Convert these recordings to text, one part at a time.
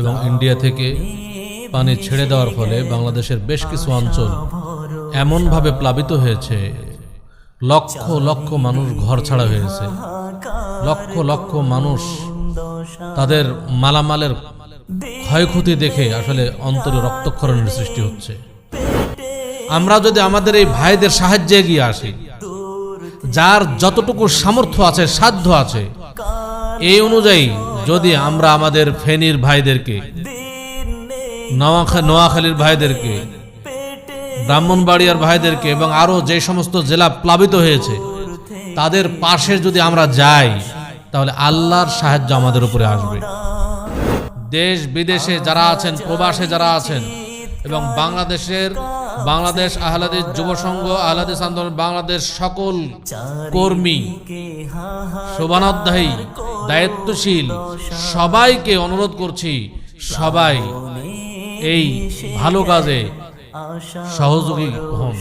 এবং ইন্ডিয়া থেকে পানি ছেড়ে দেওয়ার ফলে বাংলাদেশের বেশ কিছু অঞ্চল এমনভাবে প্লাবিত হয়েছে, লক্ষ লক্ষ মানুষ ঘর ছাড়া হয়েছে, লক্ষ লক্ষ মানুষ তাদের মালামালের ক্ষয়ক্ষতি দেখে আসলে অন্তরে রক্তক্ষরণের সৃষ্টি হচ্ছে। আমরা যদি আমাদের এই ভাইদের সাহায্যে এগিয়ে আসি, যার যতটুকু সামর্থ্য আছে, সাধ্য আছে, এই অনুযায়ী যদি আমরা আমাদের ফেনীর ভাইদেরকে নোয়াখালীর ভাইদেরকে, ব্রাহ্মণবাড়িয়ার ভাইদেরকে এবং আরও যে সমস্ত জেলা প্লাবিত হয়েছে, তাদের পাশে যদি আমরা যাই, তাহলে আল্লাহর সাহায্য আমাদের উপরে আসবে। দেশ বিদেশে যারা আছেন, প্রবাসে যারা আছেন এবং বাংলাদেশের, বাংলাদেশ আহলাদিস যুব সংঘ আহলাদিস আন্দোলন, বাংলাদেশ সকল কর্মী, শোভানোধ্যায়ী দায়িত্বশীল। সবাইকে অনুরোধ করছি, সবাই এই ভালো কাজে সহযোগী হন।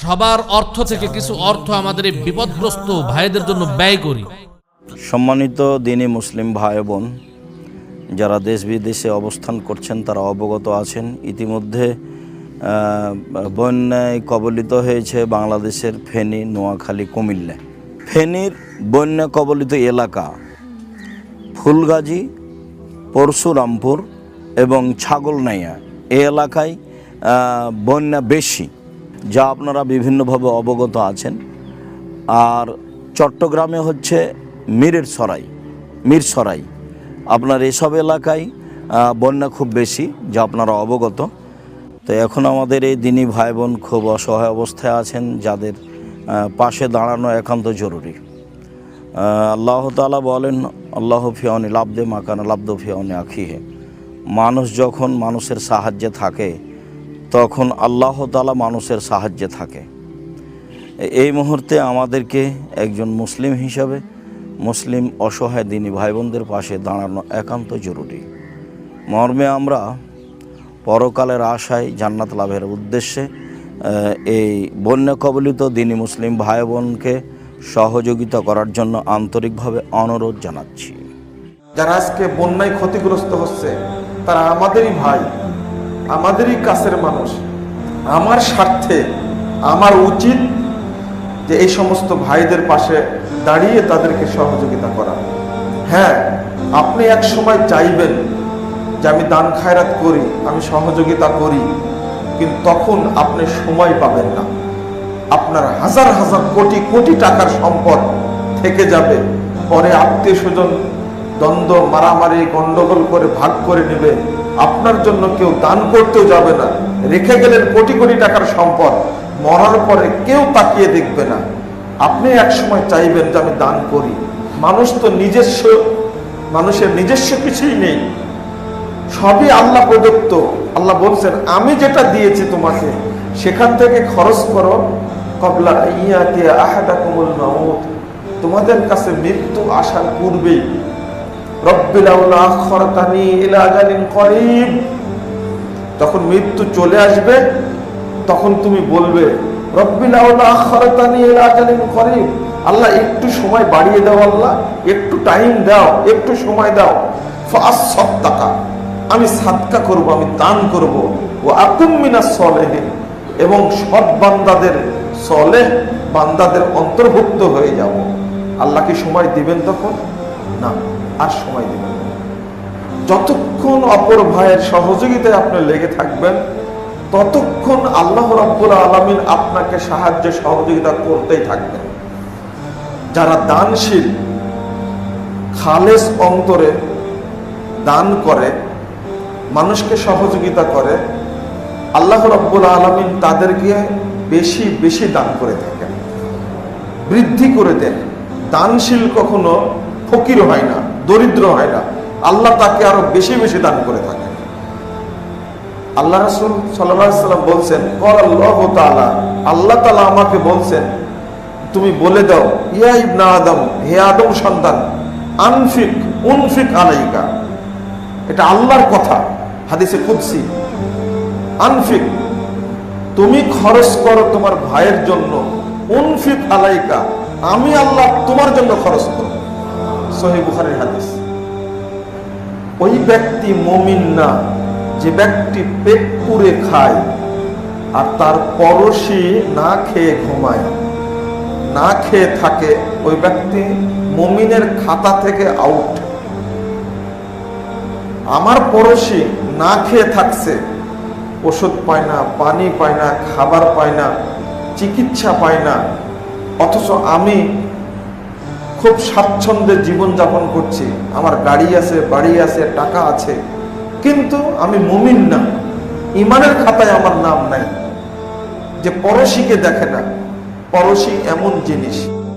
সবার অর্থ থেকে কিছু অর্থ আমাদের এই বিপদগ্রস্ত ভাইদের জন্য ব্যয় করি। সম্মানিত দিনী মুসলিম ভাই বোন, যারা দেশ বিদেশে অবস্থান করছেন, তারা অবগত আছেন। ইতিমধ্যে বন্যায় কবলিত হয়েছে বাংলাদেশের ফেনী, নোয়াখালী, কুমিল্লা। ফেনীর বন্যা কবলিত এলাকা ফুলগাজী, পরশুরামপুর এবং ছাগলনাইয়া। এই এলাকায় বন্যা বেশি, যা আপনারা বিভিন্নভাবে অবগত আছেন। আর চট্টগ্রামে হচ্ছে মিরের সরাই, মীর সরাই। আপনার এসব এলাকায় বন্যা খুব বেশি, যা আপনারা অবগত। তো এখন আমাদের এই দিনী ভাই বোন খুব অসহায় অবস্থায় আছেন, যাদের পাশে দাঁড়ানো একান্ত জরুরি। আল্লাহ তাআলা বলেন, আল্লাহ ফিয়নি লাভদে মাকান লাভদ ফিয়নি আখিহে। মানুষ যখন মানুষের সাহায্যে থাকে, তখন আল্লাহ তাআলা মানুষের সাহায্যে থাকে। এই মুহূর্তে আমাদেরকে একজন মুসলিম হিসাবে, মুসলিম অসহায় দিনী ভাই বোনদের পাশে দাঁড়ানো একান্ত জরুরি। মর্মে আমরা পরকালের আশায় জান্নাত লাভের উদ্দেশ্যে এই বন্যা কবলিত দিনী মুসলিম ভাই বোনকে সহযোগিতা করার জন্য আন্তরিকভাবে অনুরোধ জানাচ্ছি। যারা আজকে বন্যায় ক্ষতিগ্রস্ত হচ্ছে, তারা আমাদেরই ভাই, আমাদেরই কাছের মানুষ, আমার স্বার্থে, আমার উচিত যে এই সমস্ত ভাইদের পাশে দাঁড়িয়ে তাদেরকে সহযোগিতা করা। হ্যাঁ আপনি এক সময় চাইবেন যে আমি দান খায়রাত করি, আমি সহযোগিতা করি কিন্তু তখন আপনি সময় পাবেন না। আপনার হাজার হাজার কোটি কোটি টাকার সম্পদ থেকে যাবে। পরে আত্মীয় স্বজন দ্বন্দ্ব, মারামারি, গন্ডগোল করে ভাগ করে নেবে। আপনার জন্য কেউ দান করতেও যাবে না। রেখে গেলেন কোটি কোটি টাকার সম্পদ। মরার পরে কেউ তাকিয়ে দেখবে না। আপনি এক সময় চাইবেন যে আমি দান করি। মানুষ তো নিজস্ব, মানুষের নিজস্ব কিছুই নেই। সবই আল্লাহ প্রদত্ত। আল্লাহ বলছেন, আমি যেটা দিয়েছি তোমাকে, সেখান থেকে খরচ করো কবলা ইয়াতে আহাদা কুমুল মাউত। তোমাদের কাছে মৃত্যু আসার পূর্বেই তখন মৃত্যু চলে আসবে, তখন তুমি বলবে আল্লাহ, একটু সময় বাড়িয়ে দাও আল্লাহ, একটু টাইম দাও, একটু সময় দাও। সব টাকা আমি সাদকা করব, আমি দান করব। ও আকুম মিনা সলেহিন। এবং সৎ বান্দাদের, সলেহ বান্দাদের অন্তর্ভুক্ত হয়ে যাব। আল্লাহ কি সময় দিবেন তখন? না, আর সময় দিবেন যতক্ষণ অপর ভাইয়ের সহযোগিতায় আপনি লেগে থাকবেন, ততক্ষণ আল্লাহ রব্বুল আলমিন আপনাকে সাহায্য, সহযোগিতা করতেই থাকবেন। যারা দানশীল, খালেস অন্তরে দান করে মানুষকে সহযোগিতা করে, আল্লাহ রব্বুল আলমিন তাদেরকে বেশি বেশি দান করে থাকেন। বৃদ্ধি করে দেন। দানশীল কখনো ফকির হয় না, দরিদ্র হয় না। আল্লাহ তাকে আরও বেশি বেশি দান করে থাকেন। আল্লাহ রাসুল সাল্লাম বলছেন আল্লাহ তাআলা আল্লাহ তালা আমাকে বলছেন, তুমি বলে দাও, ইয়া ইবনা আদম, হে আদম সন্তান, আনফিক, উনফিক আলাইকা এটা আল্লাহর কথা। হাদিসে কুদসি, আনফিক, তুমি খরচ করো তোমার ভাইয়ের জন্য, উনফিক আলাইকা, আমি আল্লাহ তোমার জন্য খরচ করব। সহি বুখারীর হাদিস। ওই ব্যক্তি মমিন না, যে ব্যক্তি পেট পুড়ে খায় আর তার পরশি না খেয়ে ঘুমায়, না খেয়ে থাকে, ওই ব্যক্তি মমিনের খাতা থেকে আউট আমার পড়োশি না খেয়ে থাকছে, ওষুধ পায় না, পানি পায় না, খাবার পায় না, চিকিৎসা পায় না, অথচ আমি খুব স্বাচ্ছন্দ্যে জীবনযাপন করছি। আমার গাড়ি আছে, বাড়ি আছে, টাকা আছে, কিন্তু আমি মুমিন না। ইমানের খাতায় আমার নাম নাই। যে পড়োশিকে দেখে না, পড়োশি এমন জিনিস।